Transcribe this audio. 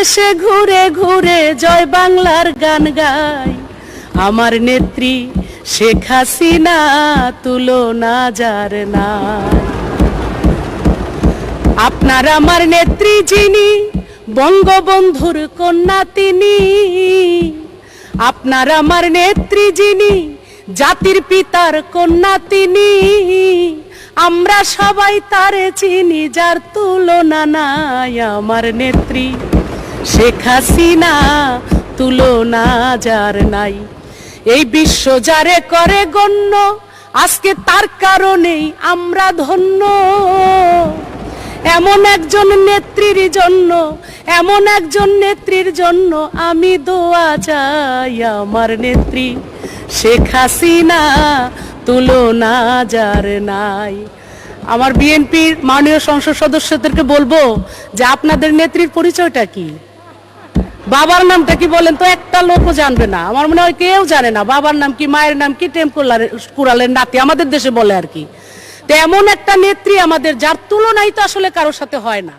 দেশে ঘুরে ঘুরে জয় বাংলার গান গাই। আমার নেত্রী শেখ হাসিনা, তুলনা যার নাই। আপনার আমার নেত্রী যিনি, বঙ্গবন্ধুর কন্যা তিনি। আপনার আমার নেত্রী যিনি, জাতির পিতার কন্যা তিনি। আমরা সবাই তারে চিনি, যার তুলনা নাই। আমার নেত্রী শেখ হাসিনা তুলনা যার নাই। এই বিশ্ব যারে করে গণ্য, আজকে তার কারণেই আমরা ধন্য। এমন একজন নেত্রীর জন্য, এমন একজন নেত্রীর জন্য আমি দোয়া চাই আমার নেত্রী। শেখ হাসিনা তুলনা যার নাই। আমার বিএনপির মাননীয় সংসদ সদস্যদেরকে বলব যে আপনাদের নেত্রীর পরিচয়টা কি? বাবার নামটা কি বলেন তো? একটা লোকও জানবে না। আমার মনে হয় কেউ জানে না। বাবার নাম কি, মায়ের নাম কি টেম্পোলার কুড়ালের নাতি, আমাদের দেশে বলে আর কি। তো এমন একটা নেত্রী আমাদের, যার তুলনাই তো আসলে কারোর সাথে হয় না।